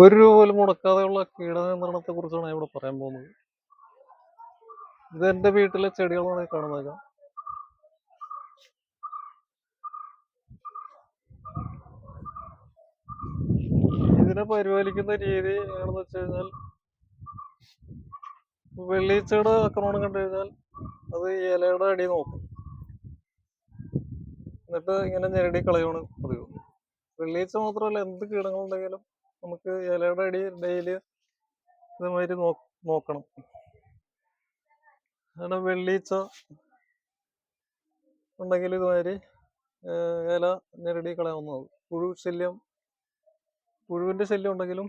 ഒരു രൂപ പോലും മുടക്കാതെയുള്ള കീടനിയന്ത്രണത്തെ കുറിച്ചാണ് ഇവിടെ പറയാൻ പോകുന്നത്. ഇത് എന്റെ വീട്ടിലെ ചെടികളാണ് കാണുന്നത്. ഇതിനെ പരിപാലിക്കുന്ന രീതി എങ്ങനെയാണെന്ന് വെച്ച് കഴിഞ്ഞാൽ വെള്ളീച്ചയുടെ ആക്രമണം കണ്ടു കഴിഞ്ഞാൽ അത് ഇലയുടെ അടി നോക്കും. എന്നിട്ട് ഇങ്ങനെ ഞെരടി കളയാണ് പതിവ്. വെള്ളീച്ച മാത്രമല്ല എന്ത് കീടങ്ങളുണ്ടെങ്കിലും നമുക്ക് ഇലയുടെ അടി ഡെയിലി ഇതുമാതിരി നോക്കണം. അങ്ങനെ വെള്ളീച്ച ഉണ്ടെങ്കിൽ ഇതുമാതിരി ഇല ഞെരടി കളയാവുന്നതാണ്. പുഴു ശല്യം പുഴുവിന്റെ ശല്യം ഉണ്ടെങ്കിലും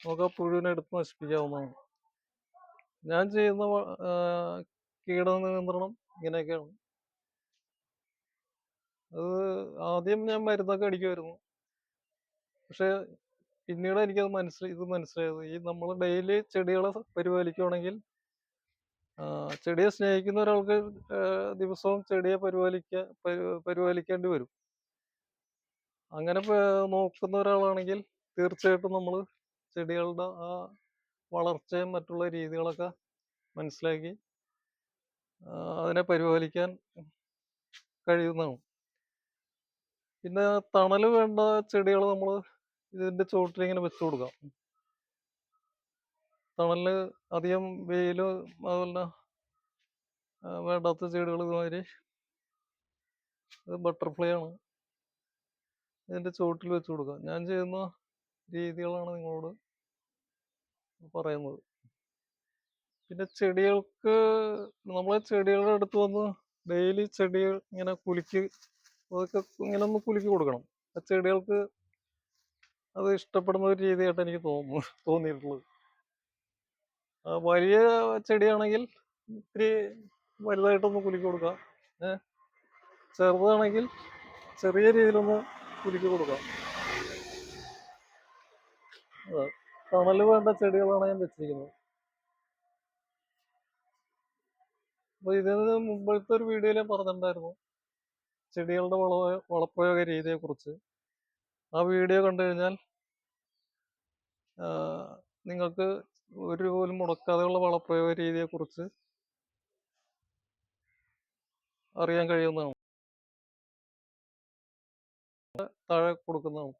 നമുക്ക് ആ പുഴുവിനെ എടുത്ത് നശിപ്പിക്കാവുന്നതാണ്. ഞാൻ ചെയ്യുന്ന കീട നിയന്ത്രണം ഇങ്ങനെയൊക്കെയാണ്. അത് ആദ്യം ഞാൻ മരുന്നൊക്കെ അടിക്കുമായിരുന്നു. പക്ഷെ പിന്നീട് എനിക്കത് മനസ്സിലായി ഇത് മനസ്സിലായത് ഈ നമ്മൾ ഡെയിലി ചെടികളെ പരിപാലിക്കുകയാണെങ്കിൽ ചെടിയെ സ്നേഹിക്കുന്ന ഒരാൾക്ക് ദിവസവും ചെടിയെ പരിപാലിക്ക പരിപാലിക്കേണ്ടി വരും. അങ്ങനെ നോക്കുന്ന ഒരാളാണെങ്കിൽ തീർച്ചയായിട്ടും നമ്മൾ ചെടികളുടെ ആ വളർച്ചയും മറ്റുള്ള രീതികളൊക്കെ മനസ്സിലാക്കി അതിനെ പരിപാലിക്കാൻ കഴിയുന്നതാണ്. പിന്നെ തണൽ വേണ്ട ചെടികൾ നമ്മൾ ഇതിന്റെ ചുവട്ടിൽ ഇങ്ങനെ വെച്ചു കൊടുക്കാം. തണലിൽ അധികം വെയിൽ അതുപോലെ വേണ്ടാത്ത ചെടികൾ ഇതുമാതിരി. ഇത് ബട്ടർഫ്ലൈ ആണ്. ഇതിന്റെ ചുവട്ടിൽ വെച്ച് കൊടുക്കാം. ഞാൻ ചെയ്യുന്ന രീതികളാണ് നിങ്ങളോട് പറയുന്നത്. പിന്നെ ചെടികൾക്ക് നമ്മളെ ചെടികളുടെ അടുത്ത് വന്ന് ഡെയിലി ചെടികൾ ഇങ്ങനെ കുലുക്കി അതൊക്കെ ഇങ്ങനെ ഒന്ന് കുലുക്കി കൊടുക്കണം. ആ ചെടികൾക്ക് അത് ഇഷ്ടപ്പെടുന്ന ഒരു രീതിയായിട്ട് എനിക്ക് തോന്നുന്നു തോന്നിയിട്ടുള്ളത്. വലിയ ചെടിയാണെങ്കിൽ ഇത്തിരി വലുതായിട്ടൊന്ന് കുലുക്കി കൊടുക്കാം. ഏഹ് ചെറുതാണെങ്കിൽ ചെറിയ രീതിയിലൊന്ന് കുലുക്കി കൊടുക്കാം. തണൽ വേണ്ട ചെടികളാണ് ഞാൻ വെച്ചിരിക്കുന്നത്. അപ്പൊ ഇതിന് മുമ്പത്തെ ഒരു വീഡിയോയിൽ പറഞ്ഞിട്ടുണ്ടായിരുന്നു. ചെടികളുടെ വള വളപ്രയോഗ രീതിയെ കുറിച്ച് ആ വീഡിയോ കണ്ടു കഴിഞ്ഞാൽ നിങ്ങൾക്ക് ഒരു രൂപ പോലും മുടക്കാതെയുള്ള വളപ്രയോഗ രീതിയെ കുറിച്ച് അറിയാൻ കഴിയുന്നതാണ്. താഴെ കൊടുക്കുന്നതാണ്.